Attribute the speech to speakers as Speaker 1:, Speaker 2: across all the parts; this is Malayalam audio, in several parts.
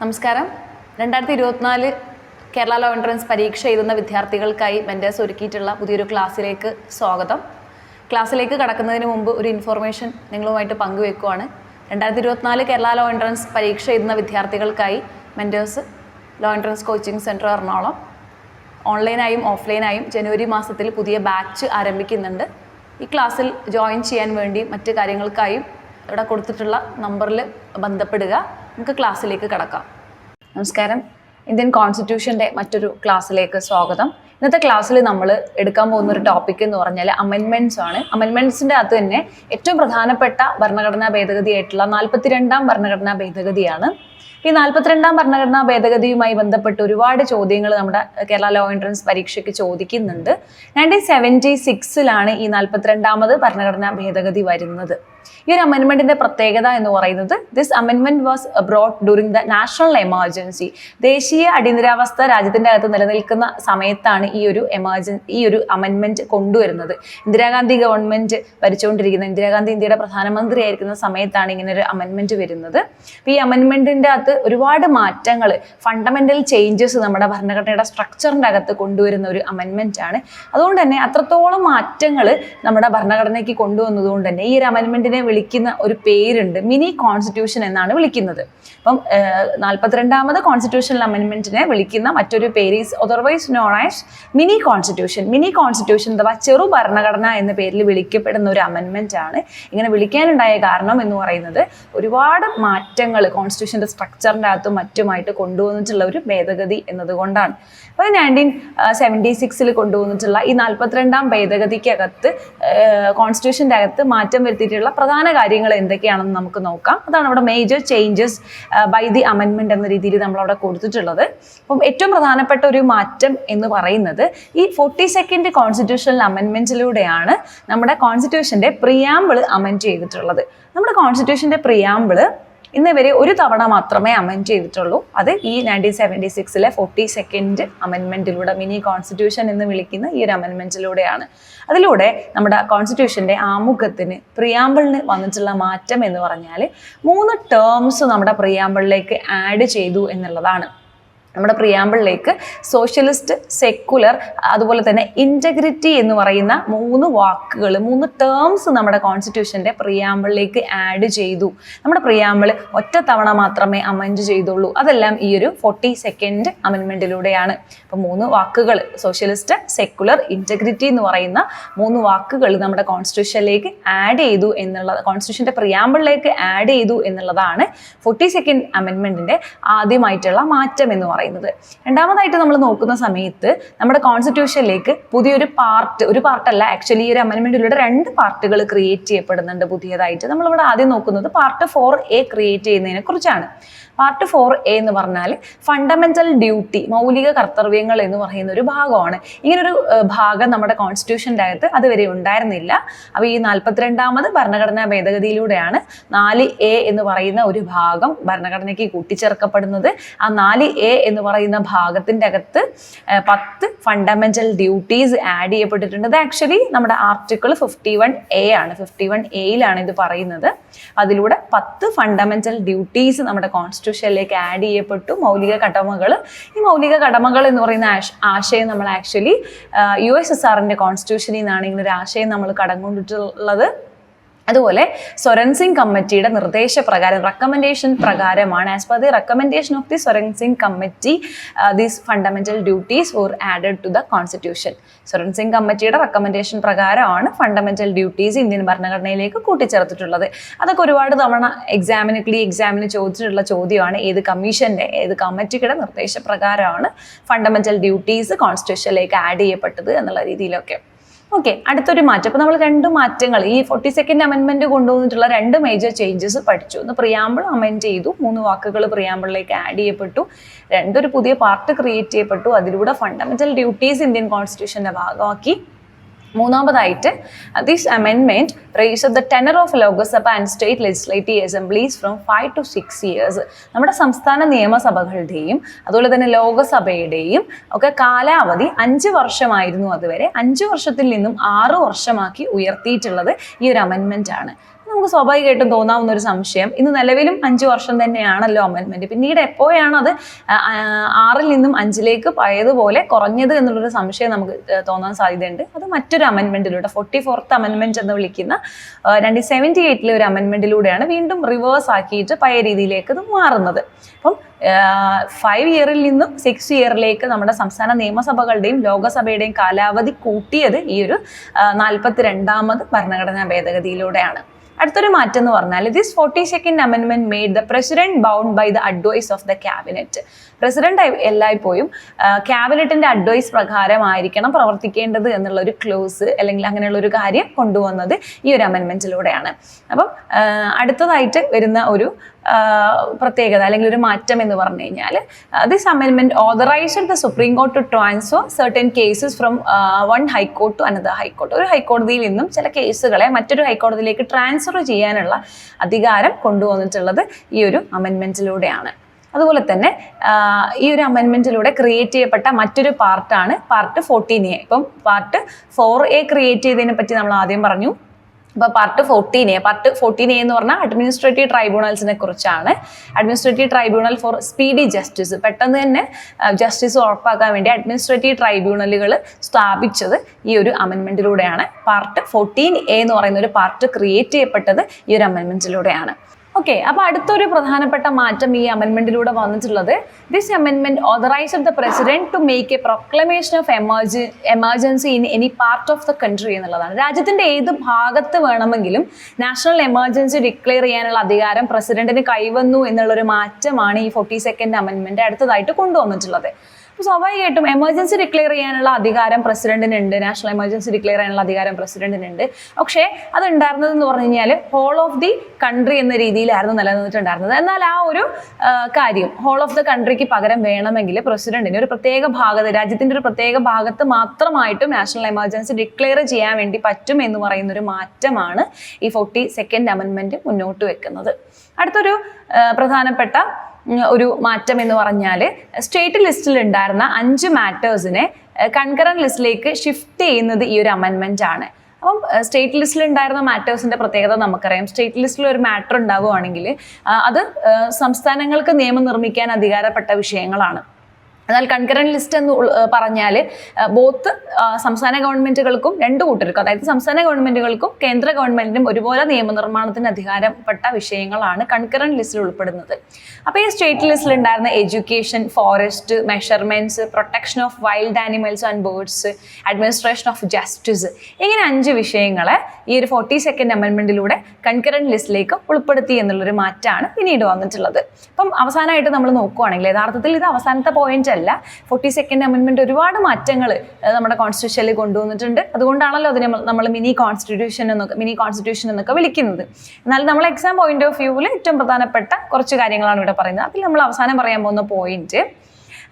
Speaker 1: നമസ്കാരം. രണ്ടായിരത്തി ഇരുപത്തിനാല് കേരള ലോ എൻട്രൻസ് പരീക്ഷ എഴുതുന്ന വിദ്യാർത്ഥികൾക്കായി മെന്റേഴ്സ് ഒരുക്കിയിട്ടുള്ള പുതിയൊരു ക്ലാസ്സിലേക്ക് സ്വാഗതം. ക്ലാസ്സിലേക്ക് കടക്കുന്നതിന് മുമ്പ് ഒരു ഇൻഫോർമേഷൻ നിങ്ങളുമായിട്ട് പങ്കുവെക്കുവാണ്. രണ്ടായിരത്തി ഇരുപത്തിനാല് കേരള ലോ എൻട്രൻസ് പരീക്ഷ എഴുതുന്ന വിദ്യാർത്ഥികൾക്കായി mentors law entrance coaching centre Ernakulam. ഓൺലൈനായും ഓഫ്ലൈനായും ജനുവരി മാസത്തിൽ പുതിയ ബാച്ച് ആരംഭിക്കുന്നുണ്ട്. ഈ ക്ലാസ്സിൽ ജോയിൻ ചെയ്യാൻ വേണ്ടി മറ്റ് കാര്യങ്ങൾക്കായും ഇവിടെ കൊടുത്തിട്ടുള്ള നമ്പറിൽ ബന്ധപ്പെടുക. നമുക്ക് ക്ലാസ്സിലേക്ക് കടക്കാം. നമസ്കാരം. ഇന്ത്യൻ കോൺസ്റ്റിറ്റ്യൂഷന്റെ മറ്റൊരു ക്ലാസ്സിലേക്ക് സ്വാഗതം. ഇന്നത്തെ ക്ലാസ്സിൽ നമ്മൾ എടുക്കാൻ പോകുന്ന ഒരു ടോപ്പിക് എന്ന് പറഞ്ഞാൽ അമെൻമെന്റ്സ് ആണ്. അമെൻമെന്റ്സിന്റെ അകത്ത് തന്നെ ഏറ്റവും പ്രധാനപ്പെട്ട ഭരണഘടനാ ഭേദഗതിയായിട്ടുള്ള നാൽപ്പത്തിരണ്ടാം ഭരണഘടനാ ഭേദഗതിയാണ്. ഈ നാൽപ്പത്തിരണ്ടാം ഭരണഘടനാ ഭേദഗതിയുമായി ബന്ധപ്പെട്ട് ഒരുപാട് ചോദ്യങ്ങൾ നമ്മുടെ കേരള ലോ എൻട്രൻസ് പരീക്ഷയ്ക്ക് ചോദിക്കുന്നുണ്ട്. നയന്റീൻ സെവന്റി സിക്സിലാണ് ഈ നാൽപ്പത്തിരണ്ടാമത് ഭരണഘടനാ ഭേദഗതി വരുന്നത്. ഈ ഒരു അമെൻമെന്റിന്റെ പ്രത്യേകത എന്ന് പറയുന്നത് this അമെൻമെന്റ് was brought during the national emergency ദേശീയ അടിയന്തരാവസ്ഥ രാജ്യത്തിന്റെ അകത്ത് നിലനിൽക്കുന്ന സമയത്താണ് ഈ ഒരു എമർജൻ ഈ ഒരു അമെൻമെന്റ് കൊണ്ടുവരുന്നത്. ഇന്ദിരാഗാന്ധി ഗവൺമെന്റ് ഭരിച്ചുകൊണ്ടിരിക്കുന്ന ഇന്ദിരാഗാന്ധി ഇന്ത്യയുടെ പ്രധാനമന്ത്രി ആയിരിക്കുന്ന സമയത്താണ് ഇങ്ങനെ ഒരു അമെൻമെന്റ് വരുന്നത്. ഈ അമെൻമെന്റിന്റെ അകത്ത് ഒരുപാട് മാറ്റങ്ങൾ ഫണ്ടമെന്റൽ ചേഞ്ചസ് നമ്മുടെ ഭരണഘടനയുടെ സ്ട്രക്ചറിന്റെ അകത്ത് കൊണ്ടുവരുന്ന ഒരു അമെൻമെന്റ് ആണ്. അതുകൊണ്ട് തന്നെ അത്രത്തോളം മാറ്റങ്ങൾ നമ്മുടെ ഭരണഘടനയ്ക്ക് കൊണ്ടുവന്നതുകൊണ്ട് തന്നെ ഈ ഒരു അമെൻമെന്റിനെ വിളിക്കുന്ന ഒരു പേരുണ്ട് മിനി കോൺസ്റ്റിറ്റ്യൂഷൻ എന്നാണ് വിളിക്കുന്നത്. അപ്പം നാൽപ്പത്തിരണ്ടാമത് കോൺസ്റ്റിറ്റ്യൂഷണൽ അമെൻമെന്റിനെ വിളിക്കുന്ന മറ്റൊരു പേര് is otherwise known as mini constitution mini constitution അഥവാ ചെറു ഭരണഘടന എന്ന പേരിൽ വിളിക്കപ്പെടുന്ന ഒരു അമെൻമെന്റ് ആണ്. ഇങ്ങനെ വിളിക്കാനുണ്ടായ കാരണം എന്ന് പറയുന്നത് ഒരുപാട് മാറ്റങ്ങൾ കോൺസ്റ്റിറ്റ്യൂഷന്റെ സ്ട്രക്ചറിന്റെ അകത്തും മറ്റുമായിട്ട് കൊണ്ടുവന്നിട്ടുള്ള ഒരു ഭേദഗതി എന്നതുകൊണ്ടാണ്. അപ്പോൾ നയന്റീൻ സെവന്റി സിക്സിൽ കൊണ്ടുവന്നിട്ടുള്ള ഈ നാൽപ്പത്തിരണ്ടാം ഭേദഗതിക്കകത്ത് കോൺസ്റ്റിറ്റ്യൂഷന്റെ അകത്ത് മാറ്റം വരുത്തിയിട്ടുള്ള പ്രധാന കാര്യങ്ങൾ എന്തൊക്കെയാണെന്ന് നമുക്ക് നോക്കാം. അതാണ് അവിടെ മേജർ ചേഞ്ചസ് ബൈ ദി അമെൻമെന്റ് എന്ന രീതിയിൽ നമ്മൾ അവിടെ കൊടുത്തിട്ടുള്ളത്. അപ്പം ഏറ്റവും പ്രധാനപ്പെട്ട ഒരു മാറ്റം എന്ന് പറയുന്നത് ഈ ഫോർട്ടി സെക്കൻഡ് കോൺസ്റ്റിറ്റ്യൂഷണൽ അമെൻമെന്റിലൂടെയാണ് നമ്മുടെ കോൺസ്റ്റിറ്റ്യൂഷന്റെ പ്രിയാമ്പിൾ അമെൻഡ് ചെയ്തിട്ടുള്ളത്. നമ്മുടെ കോൺസ്റ്റിറ്റ്യൂഷന്റെ പ്രിയാമ്പിൾ ഇന്ന് വരെ ഒരു തവണ മാത്രമേ അമെൻഡ് ചെയ്തിട്ടുള്ളൂ. അത് ഈ നയന്റീൻ സെവന്റി സിക്സിലെ ഫോർട്ടി സെക്കൻഡ് അമെൻമെന്റിലൂടെ മിനി കോൺസ്റ്റിറ്റ്യൂഷൻ എന്ന് വിളിക്കുന്ന ഈ ഒരു അമെൻമെന്റിലൂടെയാണ് അതിലൂടെ നമ്മുടെ കോൺസ്റ്റിറ്റ്യൂഷന്റെ ആമുഖത്തിന് പ്രിയാമ്പിളിന് വന്നിട്ടുള്ള മാറ്റം എന്ന് പറഞ്ഞാൽ മൂന്ന് ടേംസ് നമ്മുടെ പ്രിയാമ്പിളിലേക്ക് ആഡ് ചെയ്തു എന്നുള്ളതാണ്. നമ്മുടെ പ്രിയാമ്പിളിലേക്ക് സോഷ്യലിസ്റ്റ് സെക്കുലർ അതുപോലെ തന്നെ ഇന്റഗ്രിറ്റി എന്ന് പറയുന്ന മൂന്ന് വാക്കുകൾ മൂന്ന് ടേംസ് നമ്മുടെ കോൺസ്റ്റിറ്റ്യൂഷന്റെ പ്രിയാമ്പിളിലേക്ക് ആഡ് ചെയ്തു. നമ്മുടെ പ്രിയാമ്പിൾ ഒറ്റ തവണ മാത്രമേ അമെൻഡ് ചെയ്തുള്ളൂ. അതെല്ലാം ഈ ഒരു ഫോർട്ടി സെക്കൻഡ് അമെൻമെന്റിലൂടെയാണ് അപ്പോൾ മൂന്ന് വാക്കുകൾ സോഷ്യലിസ്റ്റ് സെക്കുലർ ഇന്റഗ്രിറ്റി എന്ന് പറയുന്ന മൂന്ന് വാക്കുകൾ നമ്മുടെ കോൺസ്റ്റിറ്റ്യൂഷനിലേക്ക് ആഡ് ചെയ്തു എന്നുള്ളത് കോൺസ്റ്റിറ്റ്യൂഷന്റെ പ്രിയാമ്പിളിലേക്ക് ആഡ് ചെയ്തു എന്നുള്ളതാണ് ഫോർട്ടി സെക്കൻഡ് അമെൻമെന്റിന്റെ ആദ്യമായിട്ടുള്ള മാറ്റം എന്ന് പറയുന്നത്. പറയുന്നത്. രണ്ടാമതായിട്ട് നമ്മൾ നോക്കുന്ന സമയത്ത് നമ്മുടെ കോൺസ്റ്റിറ്റ്യൂഷനിലേക്ക് പുതിയൊരു പാർട്ട് ഒരു പാർട്ടല്ല ആക്ച്വലി ഈ ഒരു അമെൻമെന്റിലൂടെ രണ്ട് പാർട്ടുകൾ ക്രിയേറ്റ് ചെയ്യപ്പെടുന്നുണ്ട് പുതിയതായിട്ട്. നമ്മളിവിടെ ആദ്യം നോക്കുന്നത് പാർട്ട് ഫോർ എ ക്രിയേറ്റ് ചെയ്യുന്നതിനെ കുറിച്ചാണ്. പാർട്ട് ഫോർ എ എന്ന് പറഞ്ഞാൽ ഫണ്ടമെന്റൽ ഡ്യൂട്ടി മൗലിക കർത്തവ്യങ്ങൾ എന്ന് പറയുന്ന ഒരു ഭാഗമാണ്. ഇങ്ങനൊരു ഭാഗം നമ്മുടെ കോൺസ്റ്റിറ്റ്യൂഷന്റെ അകത്ത് അതുവരെ ഉണ്ടായിരുന്നില്ല. അപ്പോൾ ഈ നാൽപ്പത്തിരണ്ടാമത് ഭരണഘടനാ ഭേദഗതിയിലൂടെയാണ് നാല് എ എന്ന് പറയുന്ന ഒരു ഭാഗം ഭരണഘടനയ്ക്ക് കൂട്ടിച്ചേർക്കപ്പെടുന്നത്. ആ നാല് എ എന്ന് പറയുന്ന ഭാഗത്തിന്റെ അകത്ത് പത്ത് ഫണ്ടമെന്റൽ ഡ്യൂട്ടീസ് ആഡ് ചെയ്യപ്പെട്ടിട്ടുണ്ട്. ആക്ച്വലി നമ്മുടെ ആർട്ടിക്കിൾ ഫിഫ്റ്റി വൺ എ ആണ്. ഫിഫ്റ്റി വൺ എയിലാണ് ഇത് പറയുന്നത്. അതിലൂടെ പത്ത് ഫണ്ടമെന്റൽ ഡ്യൂട്ടീസ് നമ്മുടെ കോൺസ്റ്റിറ്റ്യൂഷനിലേക്ക് ആഡ് ചെയ്യപ്പെട്ടു. മൗലിക കടമകൾ. ഈ മൗലിക കടമകൾ എന്ന് പറയുന്ന ആശയം നമ്മൾ ആക്ച്വലി യു എസ് എസ് ആറിന്റെ കോൺസ്റ്റിറ്റ്യൂഷനിൽ നിന്നാണ് ഇങ്ങനെ ഒരു ആശയം നമ്മൾ കടം കൊണ്ടിട്ടുള്ളത്. അതുപോലെ സ്വരൻ സിംഗ് കമ്മിറ്റിയുടെ നിർദ്ദേശപ്രകാരം റെക്കമെൻഡേഷൻ പ്രകാരമാണ് as per the recommendation of the Swaran Singh committee these fundamental duties for added to the constitution Swaran Singh കമ്മിറ്റിയുടെ റെക്കമെൻഡേഷൻ പ്രകാരമാണ് ഫണ്ടമെന്റൽ ഡ്യൂട്ടീസ് ഇന്ത്യൻ ഭരണഘടനയിലേക്ക് കൂട്ടിച്ചേർത്തിട്ടുള്ളത്. അതൊക്കെ ഒരുപാട് തവണ എക്സാമിന് ക്ലീ എക്സാമിന് ചോദിച്ചിട്ടുള്ള ചോദ്യമാണ്. ഏത് കമ്മീഷന്റെ ഏത് കമ്മിറ്റിയുടെ നിർദ്ദേശപ്രകാരമാണ് ഫണ്ടമെന്റൽ ഡ്യൂട്ടീസ് കോൺസ്റ്റിറ്റ്യൂഷനിലേക്ക് ആഡ് ചെയ്യപ്പെട്ടത് എന്നുള്ള രീതിയിലൊക്കെ. ഓക്കെ അടുത്തൊരു മാറ്റം. അപ്പോൾ നമ്മൾ രണ്ട് മാറ്റങ്ങൾ ഈ ഫോർട്ടി സെക്കൻഡ് അമെൻമെന്റ് കൊണ്ടുവന്നിട്ടുള്ള രണ്ട് മേജർ ചേഞ്ചസ് പഠിച്ചു. ഒന്ന് പ്രിയാമ്പിൾ അമെൻഡ് ചെയ്തു മൂന്ന് വാക്കുകൾ പ്രിയാമ്പിളിലേക്ക് ആഡ് ചെയ്യപ്പെട്ടു രണ്ടൊരു പുതിയ പാർട്ട് ക്രിയേറ്റ് ചെയ്യപ്പെട്ടു അതിലൂടെ ഫണ്ടമെന്റൽ ഡ്യൂട്ടീസ് ഇന്ത്യൻ കോൺസ്റ്റിറ്റ്യൂഷന്റെ ഭാഗമാക്കി. മൂന്നാമതായിട്ട് this അമെൻമെന്റ് raise the tenure of Lok Sabha and state legislative assemblies from five to six years നമ്മുടെ സംസ്ഥാന നിയമസഭകളുടെയും അതുപോലെ തന്നെ ലോകസഭയുടെയും ഒക്കെ കാലാവധി അഞ്ച് വർഷമായിരുന്നു അതുവരെ. അഞ്ച് വർഷത്തിൽ നിന്നും ആറ് വർഷമാക്കി ഉയർത്തിയിട്ടുള്ളത് ഈ ഒരു അമെൻമെന്റ് ആണ്. നമുക്ക് സ്വാഭാവികമായിട്ടും തോന്നാവുന്ന ഒരു സംശയം. ഇന്ന് നിലവിലും അഞ്ച് വർഷം തന്നെയാണല്ലോ അമെൻമെന്റ് പിന്നീട് എപ്പോഴാണ് അത് ആറിൽ നിന്നും അഞ്ചിലേക്ക് പഴയതുപോലെ കുറഞ്ഞത് എന്നുള്ളൊരു സംശയം നമുക്ക് തോന്നാൻ സാധ്യതയുണ്ട്. അത് മറ്റൊരു അമെൻമെന്റിലൂടെ ഫോർട്ടി ഫോർത്ത് അമെൻമെന്റ് എന്ന് വിളിക്കുന്ന രണ്ട് സെവന്റി എയ്റ്റിലെ ഒരു അമെൻമെന്റിലൂടെയാണ് വീണ്ടും റിവേഴ്സ് ആക്കിയിട്ട് പഴയ രീതിയിലേക്ക് ഇത് മാറുന്നത്. അപ്പം ഫൈവ് ഇയറിൽ നിന്നും സിക്സ് ഇയറിലേക്ക് നമ്മുടെ സംസ്ഥാന നിയമസഭകളുടെയും ലോകസഭയുടെയും കാലാവധി കൂട്ടിയത് ഈ ഒരു നാൽപ്പത്തി രണ്ടാമത് ഭരണഘടനാ ഭേദഗതിയിലൂടെയാണ്. അടുത്തൊരു മാറ്റം എന്ന് പറഞ്ഞാൽ this forty second അമെൻമെന്റ് made the president bound by the advice of the cabinet president എല്ലായ്പ്പോഴും ക്യാബിനറ്റിന്റെ അഡ്വൈസ് പ്രകാരമായിരിക്കണം പ്രവർത്തിക്കേണ്ടത് എന്നുള്ള ഒരു ക്ലോസ് അല്ലെങ്കിൽ അങ്ങനെയുള്ള ഒരു കാര്യം കൊണ്ടുവന്നത് ഈ ഒരു അമെൻമെന്റിലൂടെയാണ് അപ്പം അടുത്തതായിട്ട് വരുന്ന ഒരു പ്രത്യേകത അല്ലെങ്കിൽ ഒരു മാറ്റം എന്ന് പറഞ്ഞു കഴിഞ്ഞാൽ this അമെൻമെന്റ് authorised the supreme court to transfer certain cases from one high court to another high court ഒരു ഹൈക്കോടതിയിൽ നിന്നും ചില കേസുകളെ മറ്റൊരു ഹൈക്കോടതിയിലേക്ക് ട്രാൻസ്ഫർ ചെയ്യാനുള്ള അധികാരം കൊണ്ടുവന്നിട്ടുള്ളത് ഈ ഒരു അമെൻമെന്റിലൂടെയാണ് അതുപോലെ തന്നെ ഈ ഒരു അമെൻമെന്റിലൂടെ ക്രിയേറ്റ് ചെയ്യപ്പെട്ട മറ്റൊരു പാർട്ടാണ് പാർട്ട് ഫോർട്ടീൻ എ ഇപ്പം പാർട്ട് ഫോർ എ ക്രിയേറ്റ് ചെയ്തതിനെ പറ്റി നമ്മൾ ആദ്യം പറഞ്ഞു. അപ്പോൾ part fourteen A. Part fourteen A എന്ന് പറഞ്ഞാൽ അഡ്മിനിസ്ട്രേറ്റീവ് ട്രൈബ്യൂണൽസിനെ കുറിച്ചാണ്. Administrative tribunal for speedy justice പെട്ടെന്ന് തന്നെ ജസ്റ്റിസ് ഉറപ്പാക്കാൻ വേണ്ടി അഡ്മിനിസ്ട്രേറ്റീവ് ട്രൈബ്യൂണലുകൾ സ്ഥാപിച്ചത് ഈ ഒരു അമെൻമെന്റിലൂടെയാണ് പാർട്ട് ഫോർട്ടീൻ എ എന്ന് പറയുന്ന ഒരു പാർട്ട് ക്രിയേറ്റ് ചെയ്യപ്പെട്ടത് ഈ ഒരു അമെൻമെന്റിലൂടെയാണ് ഓക്കെ അപ്പൊ അടുത്തൊരു പ്രധാനപ്പെട്ട മാറ്റം ഈ അമെൻമെന്റിലൂടെ വന്നിട്ടുള്ളത് this അമെൻമെന്റ് authorise the president to make a proclamation of emer emergency in any part of the country എന്നുള്ളതാണ്. രാജ്യത്തിന്റെ ഏത് ഭാഗത്ത് വേണമെങ്കിലും നാഷണൽ എമർജൻസി ഡിക്ലെയർ ചെയ്യാനുള്ള അധികാരം പ്രസിഡന്റിന് കൈവന്നു എന്നുള്ളൊരു മാറ്റമാണ് ഈ ഫോർട്ടി സെക്കൻഡ് അമെൻമെന്റ് അടുത്തതായിട്ട് കൊണ്ടുവന്നിട്ടുള്ളത്. അപ്പോൾ സ്വാഭാവികമായിട്ടും എമർജൻസി ഡിക്ലെയർ ചെയ്യാനുള്ള അധികാരം പ്രസിഡന്റിനുണ്ട്. നാഷണൽ എമർജൻസി ഡിക്ലെയർ ചെയ്യാനുള്ള അധികാരം പ്രസിഡന്റിനുണ്ട്. പക്ഷേ അത് ഉണ്ടായിരുന്നത് എന്ന് പറഞ്ഞു കഴിഞ്ഞാൽ ഹോൾ ഓഫ് ദി കൺട്രി എന്ന രീതിയിലായിരുന്നു നിലനിന്നിട്ടുണ്ടായിരുന്നത്. എന്നാൽ ആ ഒരു കാര്യം ഹോൾ ഓഫ് ദ കൺട്രിക്ക് പകരം വേണമെങ്കിൽ പ്രസിഡന്റിന് ഒരു പ്രത്യേക ഭാഗത്ത് രാജ്യത്തിന്റെ ഒരു പ്രത്യേക ഭാഗത്ത് മാത്രമായിട്ടും നാഷണൽ എമർജൻസി ഡിക്ലെയർ ചെയ്യാൻ വേണ്ടി പറ്റും എന്ന് പറയുന്ന ഒരു മാറ്റമാണ് ഈ ഫോർട്ടി സെക്കൻഡ് അമെൻമെന്റ് മുന്നോട്ട് വെക്കുന്നത്. അടുത്തൊരു പ്രധാനപ്പെട്ട ഒരു മാറ്റം എന്ന് പറഞ്ഞാൽ സ്റ്റേറ്റ് ലിസ്റ്റിൽ ഉണ്ടായിരുന്ന അഞ്ച് മാറ്റേഴ്സിനെ കൺകറന്റ് ലിസ്റ്റിലേക്ക് ഷിഫ്റ്റ് ചെയ്യുന്നത് ഈ ഒരു അമെൻമെന്റ് ആണ്. അപ്പം സ്റ്റേറ്റ് ലിസ്റ്റിൽ ഉണ്ടായിരുന്ന മാറ്റേഴ്സിന്റെ പ്രത്യേകത നമുക്കറിയാം. സ്റ്റേറ്റ് ലിസ്റ്റിൽ ഒരു മാറ്റർ ഉണ്ടാവുകയാണെങ്കിൽ അത് സംസ്ഥാനങ്ങൾക്ക് നിയമം നിർമ്മിക്കാൻ അധികാരപ്പെട്ട വിഷയങ്ങളാണ്. എന്നാൽ കൺകറന്റ് ലിസ്റ്റ് എന്ന് പറഞ്ഞാൽ ബോത്ത് സംസ്ഥാന ഗവൺമെന്റുകൾക്കും രണ്ട് കൂട്ടർക്കും അതായത് സംസ്ഥാന ഗവൺമെന്റുകൾക്കും കേന്ദ്ര ഗവൺമെന്റിനും ഒരുപോലെ നിയമനിർമ്മാണത്തിന് അധികാരപ്പെട്ട വിഷയങ്ങളാണ് കൺകറന്റ് ലിസ്റ്റിൽ ഉൾപ്പെടുന്നത്. അപ്പോൾ ഈ സ്റ്റേറ്റ് ലിസ്റ്റിൽ ഉണ്ടായിരുന്ന education forest measurements protection of wild animals and birds administration of justice ഇങ്ങനെ അഞ്ച് വിഷയങ്ങളെ ഈ ഒരു ഫോർട്ടി സെക്കൻഡ് അമെൻമെന്റിലൂടെ കൺകറന്റ് ലിസ്റ്റിലേക്ക് ഉൾപ്പെടുത്തി എന്നുള്ളൊരു മാറ്റമാണ് പിന്നീട് വന്നിട്ടുള്ളത്. അപ്പം അവസാനമായിട്ട് നമ്മൾ നോക്കുകയാണെങ്കിൽ യഥാർത്ഥത്തിൽ ഇത് അവസാനത്തെ പോയിന്റ് അല്ല. ഫോർട്ടി സെക്കൻഡ് അമെൻമെന്റ് ഒരുപാട് മാറ്റങ്ങൾ നമ്മുടെ കോൺസ്റ്റിറ്റ്യൂഷനിൽ കൊണ്ടുവന്നിട്ടുണ്ട്. അതുകൊണ്ടാണല്ലോ അതിനെ നമ്മൾ മിനി കോൺസ്റ്റിറ്റ്യൂഷൻ എന്നൊക്കെ മിനി കോൺസ്റ്റിറ്റ്യൂഷൻ എന്നൊക്കെ വിളിക്കുന്നത്. എന്നാൽ നമ്മൾ എക്സാം പോയിന്റ് ഓഫ് വ്യൂവിൽ ഏറ്റവും പ്രധാനപ്പെട്ട കുറച്ച് കാര്യങ്ങളാണ് ഇവിടെ പറയുന്നത്. അതിൽ നമ്മൾ അവസാനം പറയാൻ പോകുന്ന point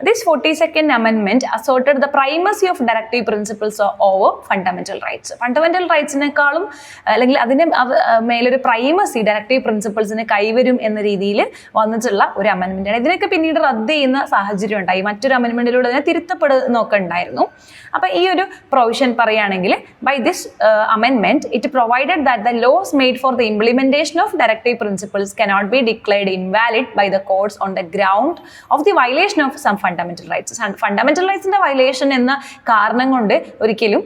Speaker 1: This 42nd Amendment asserted the primacy of directive principles o- over fundamental rights. Fundamental റൈറ്റ്സിനേക്കാളും അല്ലെങ്കിൽ അതിന് അത് മേലൊരു പ്രൈമസി ഡയറക്ടീവ് പ്രിൻസിപ്പിൾസിന് കൈവരും എന്ന രീതിയിൽ വന്നിട്ടുള്ള ഒരു അമെൻമെന്റ് ആണ്. ഇതിനൊക്കെ പിന്നീട് റദ്ദ് ചെയ്യുന്ന സാഹചര്യം ഉണ്ടായി. മറ്റൊരു അമെൻമെന്റിലൂടെ അതിനെ തിരുത്തപ്പെടുന്നൊക്കെ ഉണ്ടായിരുന്നു. അപ്പോൾ ഈ ഒരു പ്രൊവിഷൻ പറയുകയാണെങ്കിൽ by this അമെൻമെന്റ് it provided that the laws made for the implementation of directive principles cannot be declared invalid by the courts on the ground of the violation of some fundamental rights fundamental റൈറ്റ്സിന്റെ violation എന്ന കാരണം കൊണ്ട് ഒരിക്കലും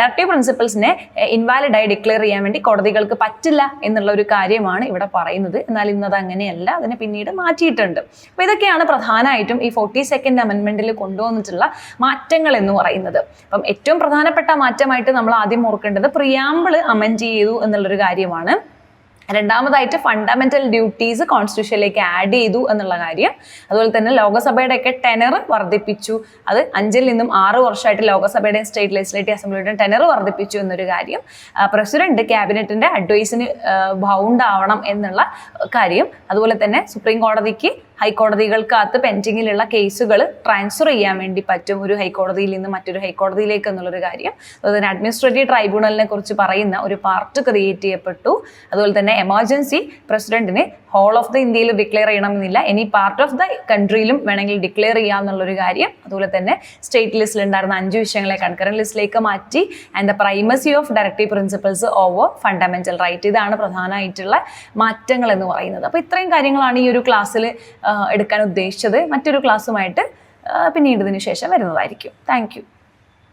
Speaker 1: ഡയറക്ടീവ് പ്രിൻസിപ്പിൾസിനെ ഇൻവാലിഡായി ഡിക്ലെയർ ചെയ്യാൻ വേണ്ടി കോടതികൾക്ക് പറ്റില്ല എന്നുള്ള ഒരു കാര്യമാണ് ഇവിടെ പറയുന്നത്. എന്നാൽ ഇന്നത് അങ്ങനെയല്ല. അതിനെ പിന്നീട് മാറ്റിയിട്ടുണ്ട്. അപ്പോൾ ഇതൊക്കെയാണ് പ്രധാനമായിട്ടും ഈ ഫോർട്ടി സെക്കൻഡ് അമെൻമെന്റിൽ കൊണ്ടുവന്നിട്ടുള്ള മാറ്റങ്ങൾ എന്ന് പറയുന്നത്. അപ്പം ഏറ്റവും പ്രധാനപ്പെട്ട മാറ്റമായിട്ട് നമ്മൾ ആദ്യം ഓർക്കേണ്ടത് പ്രിയാമ്പിൾ അമെൻഡ് ചെയ്തു എന്നുള്ളൊരു കാര്യമാണ്. രണ്ടാമതായിട്ട് ഫണ്ടമെന്റൽ ഡ്യൂട്ടീസ് കോൺസ്റ്റിറ്റ്യൂഷനിലേക്ക് ആഡ് ചെയ്തു എന്നുള്ള കാര്യം. അതുപോലെ തന്നെ ലോകസഭയുടെ ഒക്കെ ടെനർ വർദ്ധിപ്പിച്ചു. അത് അഞ്ചിൽ നിന്നും ആറ് വർഷമായിട്ട് ലോകസഭയുടെയും സ്റ്റേറ്റ് ലെജിസ്ലേറ്റീവ് അസംബ്ലിയുടെയും ടെനർ വർദ്ധിപ്പിച്ചു എന്നൊരു കാര്യം. പ്രസിഡന്റ് ക്യാബിനറ്റിന്റെ അഡ്വൈസിന് ബൗണ്ട് ആവണം എന്നുള്ള കാര്യം. അതുപോലെ തന്നെ സുപ്രീം കോടതിക്ക് ഹൈക്കോടതികൾക്കകത്ത് പെൻഡിങ്ങിലുള്ള കേസുകൾ ട്രാൻസ്ഫർ ചെയ്യാൻ വേണ്ടി പറ്റും ഒരു ഹൈക്കോടതിയിൽ നിന്ന് മറ്റൊരു ഹൈക്കോടതിയിലേക്ക് എന്നുള്ളൊരു കാര്യം. അതുപോലെ തന്നെ അഡ്മിനിസ്ട്രേറ്റീവ് ട്രൈബ്യൂണലിനെ കുറിച്ച് പറയുന്ന ഒരു പാർട്ട് ക്രിയേറ്റ് ചെയ്യപ്പെട്ടു. അതുപോലെ തന്നെ എമർജൻസി പ്രസിഡന്റിനെ ഹോൾ ഓഫ് ദ ഇന്ത്യയിൽ ഡിക്ലെയർ ചെയ്യണമെന്നില്ല. എനി പാർട്ട് ഓഫ് ദ കൺട്രിയിലും വേണമെങ്കിൽ ഡിക്ലെയർ ചെയ്യാം എന്നുള്ളൊരു കാര്യം. അതുപോലെ തന്നെ സ്റ്റേറ്റ് ലിസ്റ്റിൽ ഉണ്ടായിരുന്ന അഞ്ച് വിഷയങ്ങളെ കൺകറന്റ് ലിസ്റ്റിലേക്ക് മാറ്റി. And the primacy of directive principles over fundamental right ഇതാണ് പ്രധാനമായിട്ടുള്ള മാറ്റങ്ങൾ എന്ന് പറയുന്നത്. അപ്പോൾ ഇത്രയും കാര്യങ്ങളാണ് ഈ ഒരു ക്ലാസ്സിൽ എടുക്കാൻ ഉദ്ദേശിച്ചത്. മറ്റൊരു ക്ലാസ്സുമായിട്ട് പിന്നീട് ഇതിന് ശേഷം വരുന്നതായിരിക്കും. താങ്ക്